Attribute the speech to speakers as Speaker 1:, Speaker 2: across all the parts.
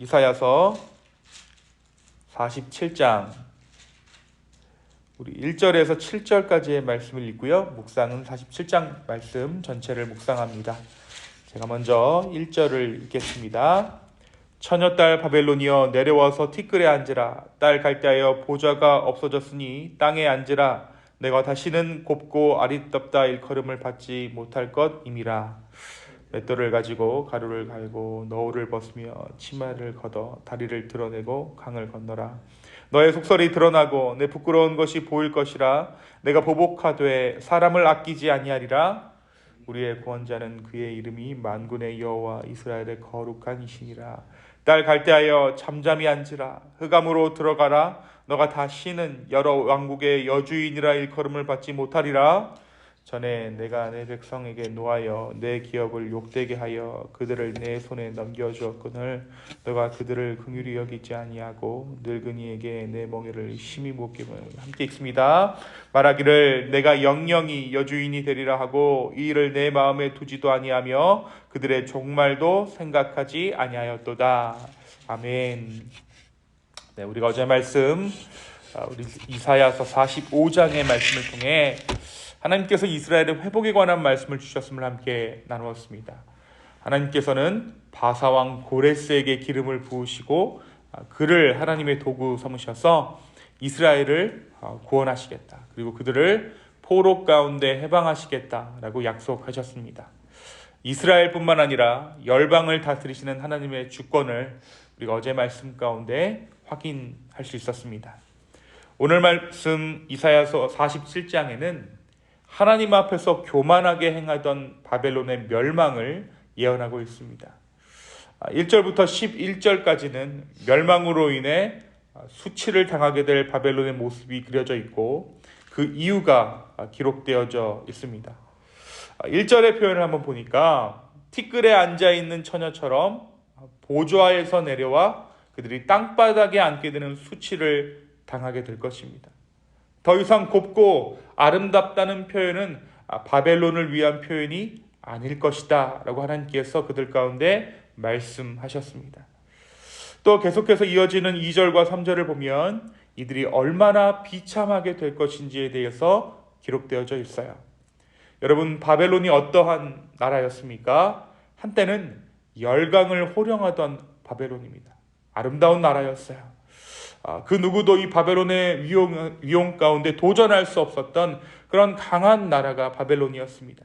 Speaker 1: 이사야서 47장 우리 1절에서 7절까지의 말씀을 읽고요. 묵상은 47장 말씀 전체를 묵상합니다. 제가 먼저 1절을 읽겠습니다. 처녀 딸 바벨론이여 내려와서 티끌에 앉으라 딸 갈대하여 보좌가 없어졌으니 땅에 앉으라 내가 다시는 곱고 아리답다 일컬음을 받지 못할 것임이라 맷돌을 가지고 가루를 갈고 너울을 벗으며 치마를 걷어 다리를 드러내고 강을 건너라. 너의 속설이 드러나고 내 부끄러운 것이 보일 것이라. 내가 보복하되 사람을 아끼지 아니하리라. 우리의 구원자는 그의 이름이 만군의 여호와 이스라엘의 거룩한 이시니라. 딸 갈대하여 잠잠히 앉으라. 흑암으로 들어가라. 너가 다시는 여러 왕국의 여주인이라 일컬음을 받지 못하리라 전에 내가 내 백성에게 노하여 내 기업을 욕되게 하여 그들을 내 손에 넘겨 주었거늘 너가 그들을 긍휼히 여기지 아니하고 늙은이에게 내 멍에를 심히 못김을 함께 읽습니다. 말하기를 내가 영영이 여주인이 되리라 하고 이 일을 내 마음에 두지도 아니하며 그들의 종말도 생각하지 아니하였도다. 아멘. 네, 우리가 어제 말씀 아, 우리 이사야서 45장의 말씀을 통해 하나님께서 이스라엘의 회복에 관한 말씀을 주셨음을 함께 나누었습니다. 하나님께서는 바사왕 고레스에게 기름을 부으시고 아, 그를 하나님의 도구 삼으셔서 이스라엘을 아, 구원하시겠다. 그리고 그들을 포로 가운데 해방하시겠다라고 약속하셨습니다. 이스라엘뿐만 아니라 열방을 다스리시는 하나님의 주권을 우리가 어제 말씀 가운데 확인할 수 있었습니다. 오늘 말씀 이사야서 47장에는 하나님 앞에서 교만하게 행하던 바벨론의 멸망을 예언하고 있습니다. 1절부터 11절까지는 멸망으로 인해 수치를 당하게 될 바벨론의 모습이 그려져 있고 그 이유가 기록되어져 있습니다. 1절의 표현을 한번 보니까 티끌에 앉아 있는 처녀처럼 보좌에서 내려와 그들이 땅바닥에 앉게 되는 수치를 당하게 될 것입니다. 더 이상 곱고 아름답다는 표현은 바벨론을 위한 표현이 아닐 것이다 라고 하나님께서 그들 가운데 말씀하셨습니다. 또 계속해서 이어지는 2절과 3절을 보면 이들이 얼마나 비참하게 될 것인지에 대해서 기록되어져 있어요. 여러분, 바벨론이 어떠한 나라였습니까? 한때는 열강을 호령하던 바벨론입니다. 아름다운 나라였어요. 아, 그 누구도 이 바벨론의 위용, 위용 가운데 도전할 수 없었던 그런 강한 나라가 바벨론이었습니다.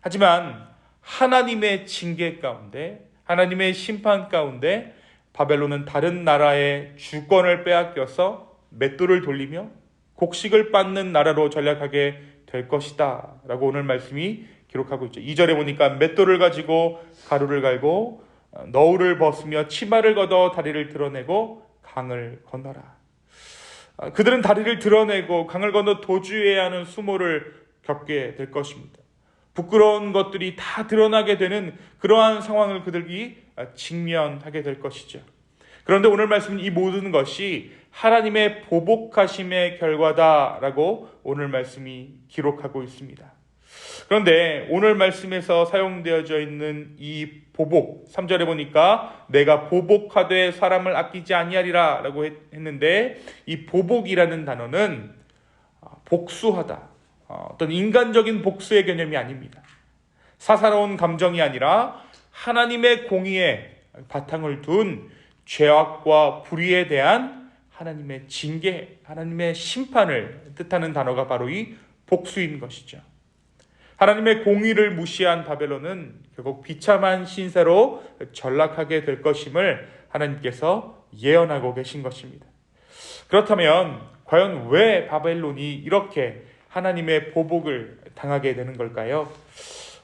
Speaker 1: 하지만 하나님의 징계 가운데, 하나님의 심판 가운데 바벨론은 다른 나라의 주권을 빼앗겨서 맷돌을 돌리며 곡식을 빻는 나라로 전략하게 될 것이다. 라고 오늘 말씀이 기록하고 있죠. 2절에 보니까 맷돌을 가지고 가루를 갈고 너울을 벗으며 치마를 걷어 다리를 드러내고 강을 건너라. 그들은 다리를 드러내고 강을 건너 도주해야 하는 수모를 겪게 될 것입니다. 부끄러운 것들이 다 드러나게 되는 그러한 상황을 그들이 직면하게 될 것이죠. 그런데 오늘 말씀은 이 모든 것이 하나님의 보복하심의 결과다라고 오늘 말씀이 기록하고 있습니다. 그런데 오늘 말씀에서 사용되어져 있는 이 보복 3절에 보니까 내가 보복하되 사람을 아끼지 아니하리라 라고 했는데 이 보복이라는 단어는 복수하다 어떤 인간적인 복수의 개념이 아닙니다. 사사로운 감정이 아니라 하나님의 공의에 바탕을 둔 죄악과 불의에 대한 하나님의 징계, 하나님의 심판을 뜻하는 단어가 바로 이 복수인 것이죠. 하나님의 공의를 무시한 바벨론은 결국 비참한 신세로 전락하게 될 것임을 하나님께서 예언하고 계신 것입니다. 그렇다면 과연 왜 바벨론이 이렇게 하나님의 보복을 당하게 되는 걸까요?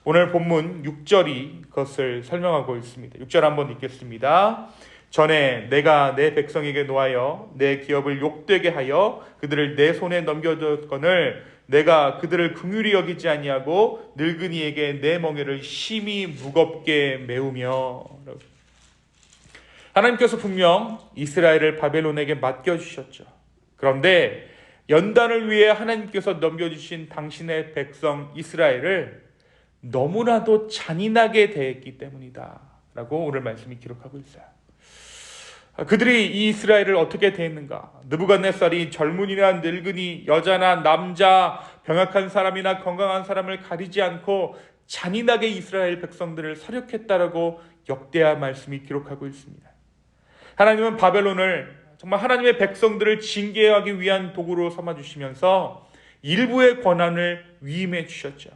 Speaker 1: 오늘 본문 6절이 그것을 설명하고 있습니다. 6절 한번 읽겠습니다. 전에 내가 내 백성에게 노하여 내 기업을 욕되게 하여 그들을 내 손에 넘겨줬거늘 내가 그들을 긍휼히 여기지 아니하고 늙은이에게 내 멍에를 심히 무겁게 메우며 하나님께서 분명 이스라엘을 바벨론에게 맡겨 주셨죠. 그런데 연단을 위해 하나님께서 넘겨주신 당신의 백성 이스라엘을 너무나도 잔인하게 대했기 때문이다. 라고 오늘 말씀이 기록하고 있어요. 그들이 이 이스라엘을 어떻게 대했는가? 느부갓네살이 젊은이나 늙은이, 여자나 남자, 병약한 사람이나 건강한 사람을 가리지 않고 잔인하게 이스라엘 백성들을 사륙했다라고 역대하 말씀이 기록하고 있습니다. 하나님은 바벨론을 정말 하나님의 백성들을 징계하기 위한 도구로 삼아 주시면서 일부의 권한을 위임해 주셨죠.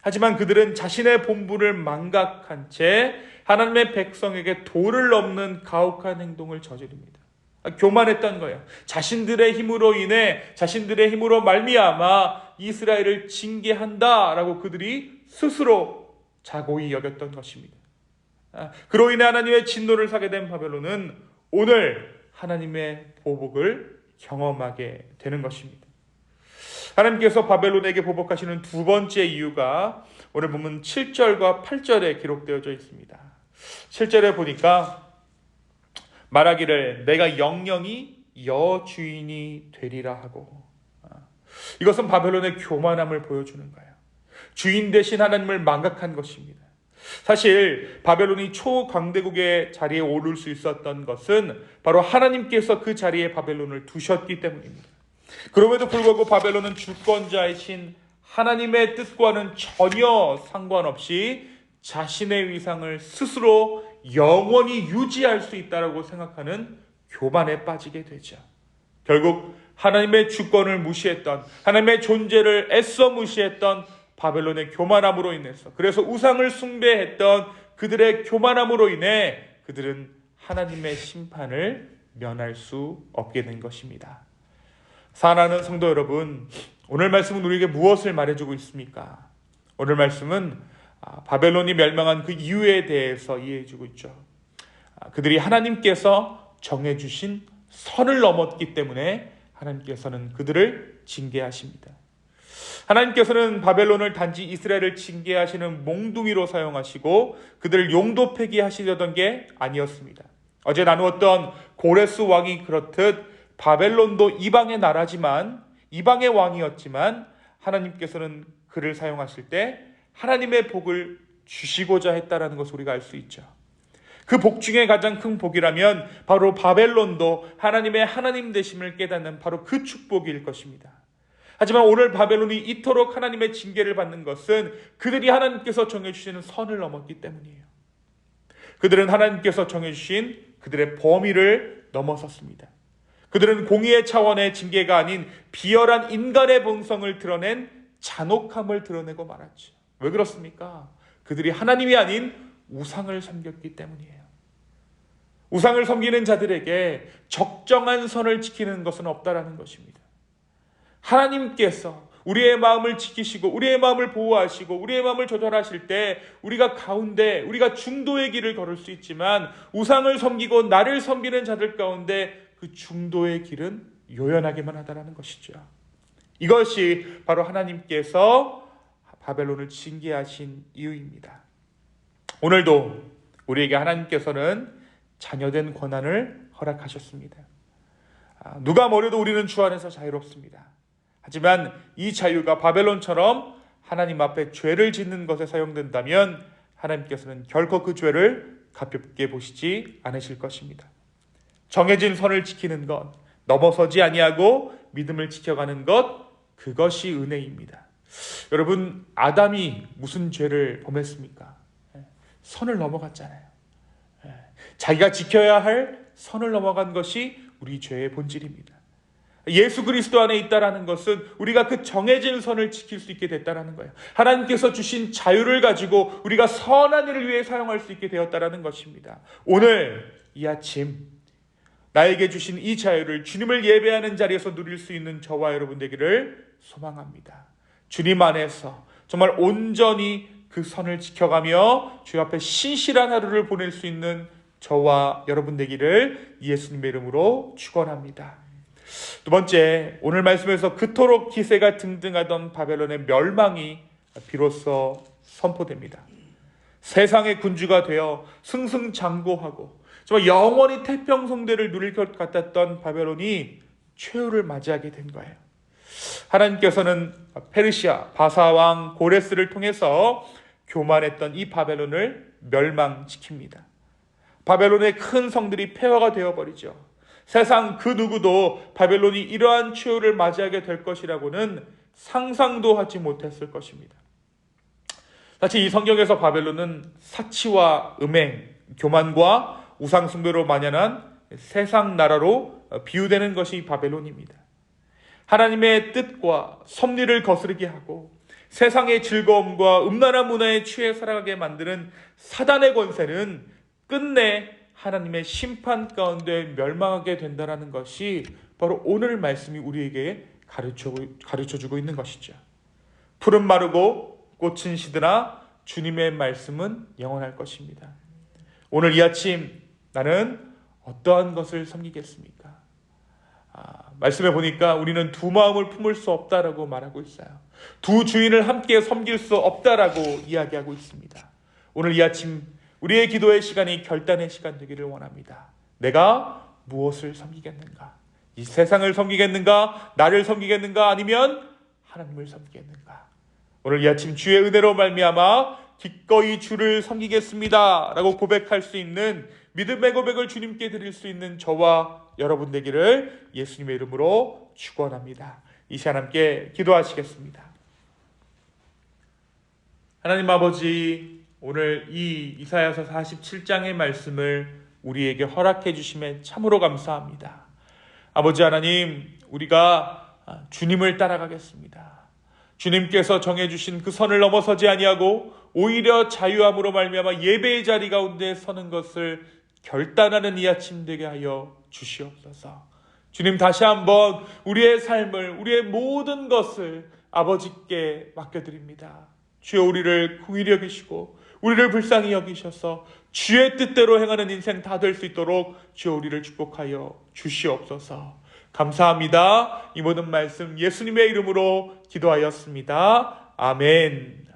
Speaker 1: 하지만 그들은 자신의 본부를 망각한 채 하나님의 백성에게 도를 넘는 가혹한 행동을 저지릅니다. 아, 교만했던 거예요. 자신들의 힘으로 인해 자신들의 힘으로 말미암아 이스라엘을 징계한다라고 그들이 스스로 자고히 여겼던 것입니다. 아, 그로 인해 하나님의 진노를 사게 된 바벨론은 오늘 하나님의 보복을 경험하게 되는 것입니다. 하나님께서 바벨론에게 보복하시는 두 번째 이유가 오늘 보면 7절과 8절에 기록되어져 있습니다. 7절에 보니까 말하기를 내가 영영이 여주인이 되리라 하고 아, 이것은 바벨론의 교만함을 보여주는 거예요. 주인 대신 하나님을 망각한 것입니다. 사실 바벨론이 초강대국의 자리에 오를 수 있었던 것은 바로 하나님께서 그 자리에 바벨론을 두셨기 때문입니다. 그럼에도 불구하고 바벨론은 주권자이신 하나님의 뜻과는 전혀 상관없이 자신의 위상을 스스로 영원히 유지할 수 있다라고 생각하는 교만에 빠지게 되죠. 결국 하나님의 주권을 무시했던 하나님의 존재를 애써 무시했던 바벨론의 교만함으로 인해서 그래서 우상을 숭배했던 그들의 교만함으로 인해 그들은 하나님의 심판을 면할 수 없게 된 것입니다. 사랑하는 성도 여러분, 오늘 말씀은 우리에게 무엇을 말해주고 있습니까? 오늘 말씀은 아, 바벨론이 멸망한 그 이유에 대해서 이해해주고 있죠. 아, 그들이 하나님께서 정해주신 선을 넘었기 때문에 하나님께서는 그들을 징계하십니다. 하나님께서는 바벨론을 단지 이스라엘을 징계하시는 몽둥이로 사용하시고 그들을 용도 폐기하시려던 게 아니었습니다. 어제 나누었던 고레스 왕이 그렇듯 바벨론도 이방의 나라지만 이방의 왕이었지만 하나님께서는 그를 사용하실 때 하나님의 복을 주시고자 했다라는 것을 우리가 알 수 있죠. 그 복 중에 가장 큰 복이라면 바로 바벨론도 하나님의 하나님 되심을 깨닫는 바로 그 축복일 것입니다. 하지만 오늘 바벨론이 이토록 하나님의 징계를 받는 것은 그들이 하나님께서 정해주시는 선을 넘었기 때문이에요. 그들은 하나님께서 정해주신 그들의 범위를 넘어섰습니다. 그들은 공의의 차원의 징계가 아닌 비열한 인간의 본성을 드러낸 잔혹함을 드러내고 말았죠. 왜 그렇습니까? 그들이 하나님이 아닌 우상을 섬겼기 때문이에요. 우상을 섬기는 자들에게 적정한 선을 지키는 것은 없다라는 것입니다. 하나님께서 우리의 마음을 지키시고 우리의 마음을 보호하시고 우리의 마음을 조절하실 때 우리가 가운데 우리가 중도의 길을 걸을 수 있지만 우상을 섬기고 나를 섬기는 자들 가운데 그 중도의 길은 요연하게만 하다라는 것이죠. 이것이 바로 하나님께서 바벨론을 징계하신 이유입니다. 오늘도 우리에게 하나님께서는 자녀된 권한을 허락하셨습니다. 아, 누가 뭐래도 우리는 주 안에서 자유롭습니다. 하지만 이 자유가 바벨론처럼 하나님 앞에 죄를 짓는 것에 사용된다면 하나님께서는 결코 그 죄를 가볍게 보시지 않으실 것입니다. 정해진 선을 지키는 것, 넘어서지 아니하고 믿음을 지켜가는 것, 그것이 은혜입니다. 여러분, 아담이 무슨 죄를 범했습니까? 예, 선을 넘어갔잖아요. 예, 자기가 지켜야 할 선을 넘어간 것이 우리 죄의 본질입니다. 예수 그리스도 안에 있다라는 것은 우리가 그 정해진 선을 지킬 수 있게 됐다라는 거예요. 하나님께서 주신 자유를 가지고 우리가 선한 일을 위해 사용할 수 있게 되었다라는 것입니다. 오늘 이 아침 나에게 주신 이 자유를 주님을 예배하는 자리에서 누릴 수 있는 저와 여러분 되기를 소망합니다. 주님 안에서 정말 온전히 그 선을 지켜가며 주 앞에 신실한 하루를 보낼 수 있는 저와 여러분 되기를 예수님의 이름으로 축원합니다. 두 번째, 오늘 말씀에서 그토록 기세가 등등하던 바벨론의 멸망이 비로소 선포됩니다. 세상의 군주가 되어 승승장구하고 정말 영원히 태평성대를 누릴 것 같았던 바벨론이 최후를 맞이하게 된 거예요. 하나님께서는 페르시아 바사왕 고레스를 통해서 교만했던 이 바벨론을 멸망시킵니다. 바벨론의 큰 성들이 폐허가 되어버리죠. 세상 그 누구도 바벨론이 이러한 최후를 맞이하게 될 것이라고는 상상도 하지 못했을 것입니다. 사실 이 성경에서 바벨론은 사치와 음행, 교만과 우상숭배로 만연한 세상 나라로 비유되는 것이 바벨론입니다. 하나님의 뜻과 섭리를 거스르게 하고 세상의 즐거움과 음란한 문화에 취해 살아가게 만드는 사단의 권세는 끝내 하나님의 심판 가운데 멸망하게 된다는 것이 바로 오늘 말씀이 우리에게 가르쳐, 가르쳐 주고 있는 것이죠. 푸른 마르고 꽃은 시드나 주님의 말씀은 영원할 것입니다. 오늘 이 아침 나는 어떠한 것을 섬기겠습니까? 아, 말씀해 보니까 우리는 두 마음을 품을 수 없다라고 말하고 있어요. 두 주인을 함께 섬길 수 없다라고 이야기하고 있습니다. 오늘 이 아침 우리의 기도의 시간이 결단의 시간 되기를 원합니다. 내가 무엇을 섬기겠는가? 이 세상을 섬기겠는가? 나를 섬기겠는가? 아니면 하나님을 섬기겠는가? 오늘 이 아침 주의 은혜로 말미암아 기꺼이 주를 섬기겠습니다라고 고백할 수 있는 믿음의 고백을 주님께 드릴 수 있는 저와 여러분 되기를 예수님의 이름으로 축원합니다. 이 시간 함께 기도하시겠습니다. 하나님 아버지 오늘 이 이사야서 47장의 말씀을 우리에게 허락해 주심에 참으로 감사합니다. 아버지 하나님 우리가 주님을 따라가겠습니다. 주님께서 정해 주신 그 선을 넘어서지 아니하고 오히려 자유함으로 말미암아 예배의 자리 가운데 서는 것을 결단하는 이 아침 되게 하여 주시옵소서. 주님 다시 한번 우리의 삶을 우리의 모든 것을 아버지께 맡겨드립니다. 주여 우리를 궁일히 여기시고 우리를 불쌍히 여기셔서 주의 뜻대로 행하는 인생 다 될 수 있도록 주여 우리를 축복하여 주시옵소서. 감사합니다. 이 모든 말씀 예수님의 이름으로 기도하였습니다. 아멘.